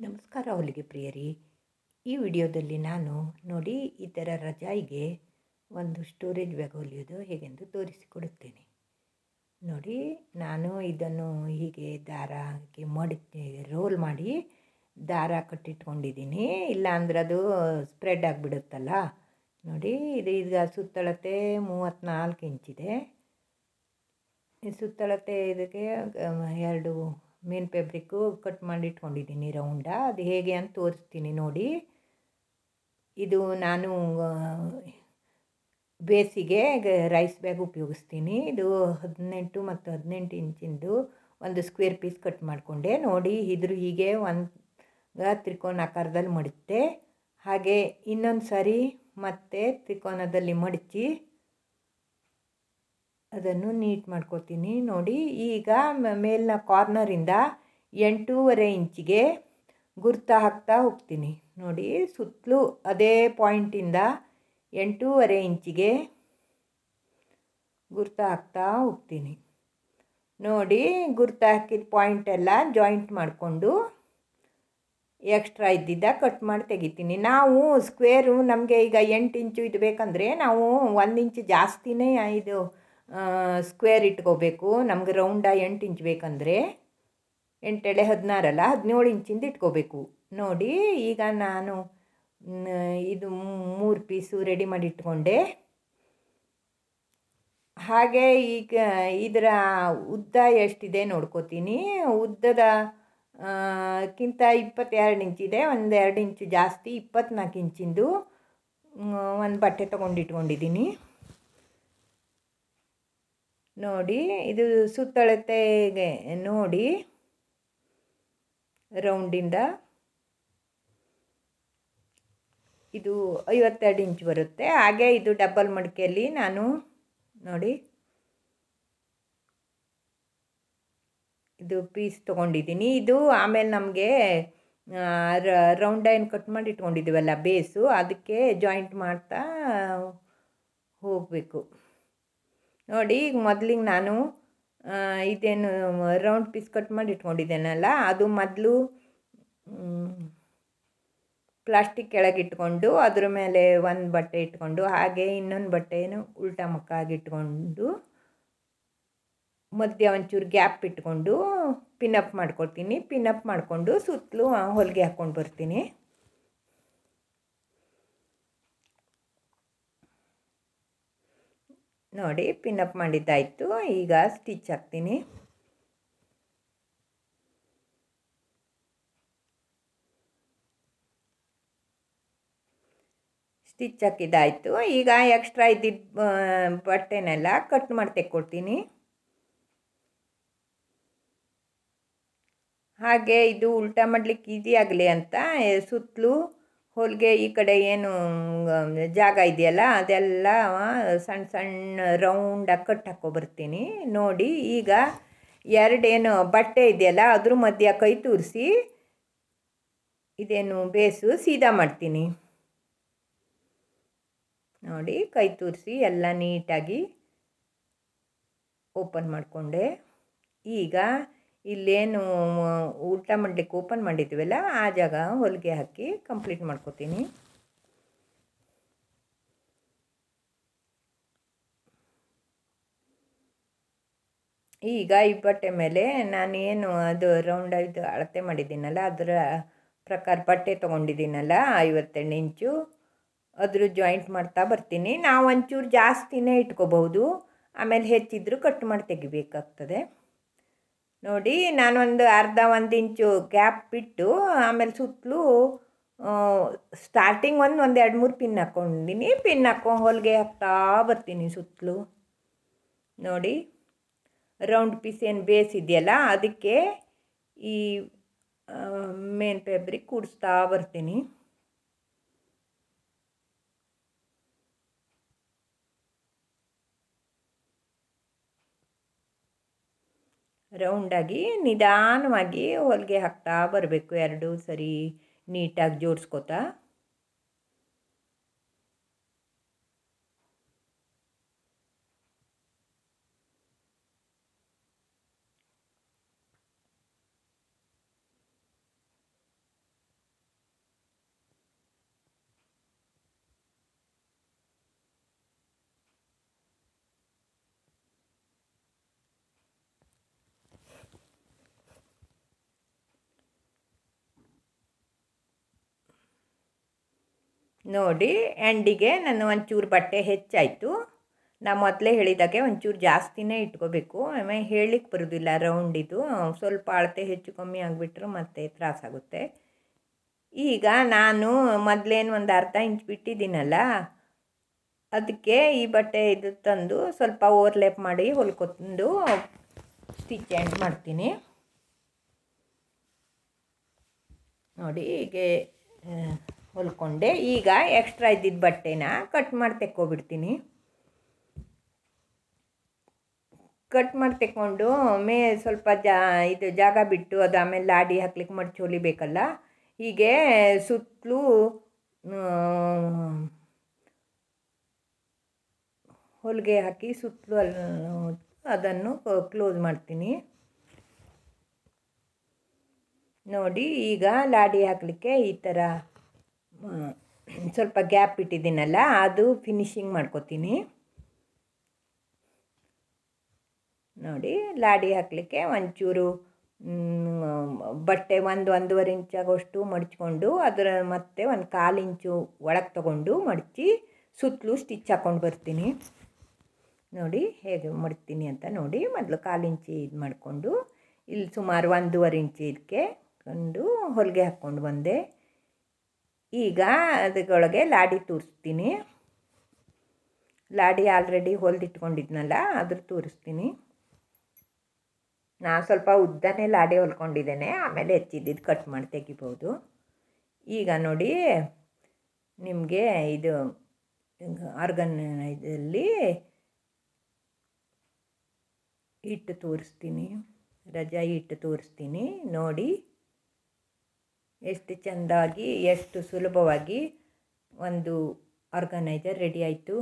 ನಮಸ್ಕಾರ ಹೊಲಿಗೆ ಪ್ರಿಯರಿ. ಈ ವಿಡಿಯೋದಲ್ಲಿ ನಾನು ನೋಡಿ ಈ ಥರ ರಜಾಯಿಗೆ ಒಂದು ಸ್ಟೋರೇಜ್ ಬ್ಯಾಗ್ ಹೊಲಿಯೋದು ಹೇಗೆಂದು ತೋರಿಸಿಕೊಡುತ್ತೇನೆ. ನೋಡಿ, ನಾನು ಇದನ್ನು ಹೀಗೆ ದಾರಕ್ಕೆ ಮಾಡಿ ರೋಲ್ ಮಾಡಿ ದಾರ ಕಟ್ಟಿಟ್ಕೊಂಡಿದ್ದೀನಿ. ಇಲ್ಲ ಅಂದ್ರೆ ಅದು ಸ್ಪ್ರೆಡ್ ಆಗಿಬಿಡುತ್ತಲ್ಲ. ನೋಡಿ, ಇದು ಈಗ ಸುತ್ತಳತೆ ಮೂವತ್ತ್ನಾಲ್ಕು ಇಂಚಿದೆ. ಸುತ್ತಳತೆ ಇದಕ್ಕೆ ಎರಡು ಮೇನ್ ಫ್ಯಾಬ್ರಿಕ್ಕು ಕಟ್ ಮಾಡಿ ಇಟ್ಕೊಂಡಿದ್ದೀನಿ ರೌಂಡ. ಅದು ಹೇಗೆ ಅಂತ ತೋರಿಸ್ತೀನಿ ನೋಡಿ. ಇದು ನಾನು ಬೇಸಿಗೆ ರೈಸ್ ಬ್ಯಾಗ್ ಉಪಯೋಗಿಸ್ತೀನಿ. ಇದು ಹದಿನೆಂಟು ಮತ್ತು ಹದಿನೆಂಟು ಇಂಚಿಂದು ಒಂದು ಸ್ಕ್ವೇರ್ ಪೀಸ್ ಕಟ್ ಮಾಡಿಕೊಂಡೆ. ನೋಡಿ, ಇದ್ರ ಹೀಗೆ ಒಂದು ತ್ರಿಕೋನ ಆಕಾರದಲ್ಲಿ ಮಡುತ್ತೆ ಹಾಗೆ ಇನ್ನೊಂದು ಸಾರಿ ಮತ್ತೆ ತ್ರಿಕೋನದಲ್ಲಿ ಮಡಚಿ ಅದನ್ನು ನೀಟ್ ಮಾಡ್ಕೊತೀನಿ. ನೋಡಿ, ಈಗ ಮೇಲಿನ ಕಾರ್ನರಿಂದ ಎಂಟೂವರೆ ಇಂಚಿಗೆ ಗುರ್ತ ಹಾಕ್ತಾ ಹೋಗ್ತೀನಿ. ನೋಡಿ, ಸುತ್ತಲೂ ಅದೇ ಪಾಯಿಂಟಿಂದ ಎಂಟೂವರೆ ಇಂಚಿಗೆ ಗುರ್ತ ಹಾಕ್ತಾ ಹೋಗ್ತೀನಿ. ನೋಡಿ, ಗುರ್ತ ಹಾಕಿದ ಪಾಯಿಂಟ್ ಎಲ್ಲ ಜಾಯಿಂಟ್ ಮಾಡಿಕೊಂಡು ಎಕ್ಸ್ಟ್ರಾ ಇದ್ದಿದ್ದ ಕಟ್ ಮಾಡಿ ತೆಗಿತೀನಿ. ನಾವು ಸ್ಕ್ವೇರು ನಮಗೆ ಈಗ ಎಂಟು ಇಂಚು ಇದು ಬೇಕಂದರೆ ನಾವು ಒಂದು ಇಂಚು ಜಾಸ್ತಿನೇ ಇದು ಸ್ಕ್ವೇರ್ ಇಟ್ಕೋಬೇಕು. ನಮ್ಗೆ ರೌಂಡ ಎಂಟು ಇಂಚ್ ಬೇಕಂದರೆ ಎಂಟೆಳೆ ಹದಿನಾರಲ್ಲ, ಹದಿನೇಳು ಇಂಚಿಂದ ಇಟ್ಕೋಬೇಕು. ನೋಡಿ, ಈಗ ನಾನು ಇದು ಮೂರು ಪೀಸು ರೆಡಿ ಮಾಡಿ ಇಟ್ಕೊಂಡೆ. ಹಾಗೆ ಈಗ ಇದರ ಉದ್ದ ಎಷ್ಟಿದೆ ನೋಡ್ಕೋತೀನಿ. ಉದ್ದದ ಕ್ಕಿಂತ ಇಪ್ಪತ್ತೆರಡು ಇಂಚಿದೆ ಒಂದು ಎರಡು ಇಂಚು ಜಾಸ್ತಿ ಇಪ್ಪತ್ತ್ನಾಲ್ಕು ಇಂಚಿಂದು ಒಂದು ಬಟ್ಟೆ ತೊಗೊಂಡು ಇಟ್ಕೊಂಡಿದ್ದೀನಿ. ನೋಡಿ, ಇದು ಸುತ್ತಳತೆಗೆ ನೋಡಿ, ರೌಂಡಿಂದ ಇದು ಐವತ್ತೆರಡು ಇಂಚ್ ಬರುತ್ತೆ. ಹಾಗೆ ಇದು ಡಬಲ್ ಮಡಿಕೆಯಲ್ಲಿ ನಾನು ನೋಡಿ, ಇದು ಪೀಸ್ ತೊಗೊಂಡಿದ್ದೀನಿ. ಇದು ಆಮೇಲೆ ನಮಗೆ ರೌಂಡ್ ಏನು ಕಟ್ ಮಾಡಿ ಇಟ್ಕೊಂಡಿದ್ದೀವಲ್ಲ ಬೇಸು, ಅದಕ್ಕೆ ಜಾಯಿಂಟ್ ಮಾಡ್ತಾ ಹೋಗಬೇಕು. ನೋಡಿ, ಈಗ ಮೊದಲಿಗೆ ನಾನು ಇದೇನು ರೌಂಡ್ ಪೀಸ್ ಕಟ್ ಮಾಡಿ ಇಟ್ಕೊಂಡಿದ್ದೇನಲ್ಲ, ಅದು ಮೊದಲು ಪ್ಲಾಸ್ಟಿಕ್ ಕೆಳಗೆ ಇಟ್ಕೊಂಡು, ಅದ್ರ ಮೇಲೆ ಒಂದು ಬಟ್ಟೆ ಇಟ್ಕೊಂಡು, ಹಾಗೆ ಇನ್ನೊಂದು ಬಟ್ಟೆಯನ್ನು ಉಲ್ಟಾ ಮುಕ್ಕಾಗಿ ಇಟ್ಕೊಂಡು, ಮಧ್ಯ ಒಂಚೂರು ಗ್ಯಾಪ್ ಇಟ್ಕೊಂಡು ಪಿನ್ನಪ್ ಮಾಡ್ಕೊಳ್ತೀನಿ ಪಿನ್ನಪ್ ಮಾಡಿಕೊಂಡು ಸುತ್ತಲೂ ಹೊಲಿಗೆ ಹಾಕ್ಕೊಂಡು ಬರ್ತೀನಿ. ನೋಡಿ ಪಿನ್ನಪ್ ಮಾಡಿದ್ದಾಯಿತು. ಈಗ ಸ್ಟಿಚ್ ಹಾಕ್ತೀನಿ. ಸ್ಟಿಚ್ ಹಾಕಿದ್ದಾಯಿತು. ಈಗ ಎಕ್ಸ್ಟ್ರಾ ಇದ್ದಿದ್ದ ಬಟ್ಟೆನೆಲ್ಲ ಕಟ್ ಮಾಡಿ ತೆಕ್ಕೊಡ್ತೀನಿ ಹಾಗೆ ಇದು ಉಲ್ಟಾ ಮಾಡಲಿಕ್ಕೆ ಈಸಿ ಆಗಲಿ ಅಂತ ಸುತ್ತಲೂ ಹೊಲಿಗೆ ಈ ಕಡೆ ಏನು ಜಾಗ ಇದೆಯಲ್ಲ, ಅದೆಲ್ಲ ಸಣ್ಣ ಸಣ್ಣ ರೌಂಡಾಗಿ ಕಟ್ ಹಾಕ್ಕೊಬರ್ತೀನಿ ನೋಡಿ, ಈಗ ಎರಡೇನು ಬಟ್ಟೆ ಇದೆಯಲ್ಲ, ಅದ್ರ ಮಧ್ಯ ಕೈ ತೂರಿಸಿ, ಇದೇನು ಬೇಸು, ಸೀದಾ ಮಾಡ್ತೀನಿ. ನೋಡಿ, ಕೈ ತೂರಿಸಿ ಎಲ್ಲ ನೀಟಾಗಿ ಓಪನ್ ಮಾಡಿಕೊಂಡೆ. ಈಗ ಇಲ್ಲೇನು ಊಟ ಮಾಡಲಿಕ್ಕೆ ಓಪನ್ ಮಾಡಿದ್ದೀವಲ್ಲ ಆ ಜಾಗ ಹೊಲಿಗೆ ಹಾಕಿ ಕಂಪ್ಲೀಟ್ ಮಾಡ್ಕೋತೀನಿ. ಈಗ ಈ ಬಟ್ಟೆ ಮೇಲೆ ನಾನು ಏನು ಅದು ರೌಂಡ್ ಇದು ಅಳತೆ ಮಾಡಿದ್ದೀನಲ್ಲ, ಅದರ ಪ್ರಕಾರ ಬಟ್ಟೆ ತೊಗೊಂಡಿದ್ದೀನಲ್ಲ ಐವತ್ತೆಂಟು ಇಂಚು, ಅದ್ರ ಜಾಯಿಂಟ್ ಮಾಡ್ತಾ ಬರ್ತೀನಿ. ನಾವು ಒಂಚೂರು ಜಾಸ್ತಿನೇ ಇಟ್ಕೋಬಹುದು, ಆಮೇಲೆ ಹೆಚ್ಚಿದ್ರೂ ಕಟ್ ಮಾಡಿ ತೆಗಿಬೇಕಾಗ್ತದೆ. ನೋಡಿ, ನಾನೊಂದು ಅರ್ಧ ಒಂದು ಇಂಚು ಗ್ಯಾಪ್ ಬಿಟ್ಟು ಆಮೇಲೆ ಸುತ್ತಲೂ ಸ್ಟಾರ್ಟಿಂಗ್ ಒಂದು ಒಂದು ಎರಡು ಮೂರು ಪಿನ್ ಹಾಕ್ಕೊಂಡಿನಿ ಪಿನ್ ಹಾಕ್ಕೊಂಡು ಹೊಲಿಗೆ ಹಾಕ್ತಾ ಬರ್ತೀನಿ ಸುತ್ತಲೂ. ನೋಡಿ ರೌಂಡ್ ಪೀಸ್ ಏನು ಬೇಸ್ ಇದೆಯಲ್ಲ, ಅದಕ್ಕೆ ಈ ಮೇನ್ ಫ್ಯಾಬ್ರಿಕ್ ಕೂಡಿಸ್ತಾ ಬರ್ತೀನಿ. ರೌಂಡಾಗಿ ನಿಧಾನವಾಗಿ ಹೊಲಿಗೆ ಹಾಕ್ತಾ ಬರಬೇಕು ಎರಡು ಸರಿ ನೀಟಾಗಿ ಜೋಡಿಸ್ಕೋತಾ. ನೋಡಿ ಎಂಡಿಗೆ ನಾನು ಒಂಚೂರು ಬಟ್ಟೆ ಹೆಚ್ಚಾಯಿತು. ನಾ ಮೊದಲೇ ಹೇಳಿದಾಗೆ ಒಂಚೂರು ಜಾಸ್ತಿನೇ ಇಟ್ಕೋಬೇಕು. ಆಮೇಲೆ ಹೇಳಲಿಕ್ಕೆ ಬರೋದಿಲ್ಲ ರೌಂಡಿದು ಸ್ವಲ್ಪ ಅಳತೆ ಹೆಚ್ಚು ಕಮ್ಮಿ ಆಗಿಬಿಟ್ರೆ ಮತ್ತೆ ತ್ರಾಸಾಗುತ್ತೆ. ಈಗ ನಾನು ಮೊದಲೇನು ಒಂದು ಅರ್ಧ ಇಂಚ್ ಬಿಟ್ಟಿದ್ದೀನಲ್ಲ ಅದಕ್ಕೆ ಈ ಬಟ್ಟೆ ಇದು ತಂದು ಸ್ವಲ್ಪ ಓವರ್ಲೇಪ್ ಮಾಡಿ ಹೊಲ್ಕೊತಂದು ಸ್ಟಿಚ್ ಎಂಡ್ ಮಾಡ್ತೀನಿ. ನೋಡಿ, ಹೀಗೆ ಹೊಲ್ಕೊಂಡೆ. ಈಗ ಎಕ್ಸ್ಟ್ರಾ ಇದ್ದಿದ್ದ ಬಟ್ಟೆನ ಕಟ್ ಮಾಡಿ ತೆಕ್ಕೊಬಿಡ್ತೀನಿ. ಕಟ್ ಮಾಡಿ ತೆಕ್ಕೊಂಡು ಮೇ ಸ್ವಲ್ಪ ಜಾ, ಇದು ಜಾಗ ಬಿಟ್ಟು ಅದು ಆಮೇಲೆ ಲಾಡಿ ಹಾಕ್ಲಿಕ್ಕೆ ಮಡ್ಚಿ ಹೊಲಿಬೇಕಲ್ಲ. ಹೀಗೆ ಸುತ್ತಲೂ ಹೊಲಿಗೆ ಹಾಕಿ ಸುತ್ತಲೂ ಅಲ್ಲಿ ಅದನ್ನು ಕ್ಲೋಸ್ ಮಾಡ್ತೀನಿ. ನೋಡಿ ಈಗ ಲಾಡಿ ಹಾಕಲಿಕ್ಕೆ ಈ ಥರ ಸ್ವಲ್ಪ ಗ್ಯಾಪ್ ಇಟ್ಟಿದ್ದೀನಲ್ಲ, ಅದು ಫಿನಿಶಿಂಗ್ ಮಾಡ್ಕೊತೀನಿ. ನೋಡಿ, ಲಾಡಿ ಹಾಕಲಿಕ್ಕೆ ಒಂಚೂರು ಬಟ್ಟೆ ಒಂದು ಒಂದೂವರೆ ಇಂಚಾಗೋಷ್ಟು ಮಡಚ್ಕೊಂಡು, ಅದರ ಮತ್ತೆ ಒಂದು ಕಾಲು ಇಂಚು ಒಳಗೆ ತಗೊಂಡು ಮಡಚಿ, ಸುತ್ತಲೂ ಸ್ಟಿಚ್ ಹಾಕ್ಕೊಂಡು ಬರ್ತೀನಿ. ನೋಡಿ, ಹೇಗೆ ಮಡ್ತೀನಿ ಅಂತ ನೋಡಿ, ಮೊದಲು ಕಾಲು ಇಂಚಿ ಇದು ಮಾಡಿಕೊಂಡು, ಇಲ್ಲಿ ಸುಮಾರು ಒಂದೂವರೆ ಇಂಚು ಇದಕ್ಕೆ ಕಂಡು ಹೊಲಿಗೆ ಹಾಕ್ಕೊಂಡು ಬಂದೆ. ಈಗ ಅದರೊಳಗೆ ಲಾಡಿ ತೋರಿಸ್ತೀನಿ. ಲಾಡಿ ಆಲ್ರೆಡಿ ಹೊಲ್ದಿಟ್ಕೊಂಡಿದ್ನಲ್ಲ, ಅದ್ರ ತೋರಿಸ್ತೀನಿ. ನಾನು ಸ್ವಲ್ಪ ಉದ್ದನೇ ಲಾಡಿ ಹೊಲ್ಕೊಂಡಿದ್ದೇನೆ, ಆಮೇಲೆ ಹೆಚ್ಚಿದ್ದಿದ್ದು ಕಟ್ ಮಾಡಿ ತೆಗಿಬೋದು. ಈಗ ನೋಡಿ, ನಿಮಗೆ ಇದು ಆರ್ಗನ್ ಇದರಲ್ಲಿ ಹಿಟ್ಟು ತೋರಿಸ್ತೀನಿ. ರಜಾ ಹಿಟ್ಟು ತೋರಿಸ್ತೀನಿ. ನೋಡಿ ಎಷ್ಟು ಚೆಂದಾಗಿ ಎಷ್ಟು ಸುಲಭವಾಗಿ ಒಂದು ಆರ್ಗನೈಜರ್ ರೆಡಿ ಆಯಿತು.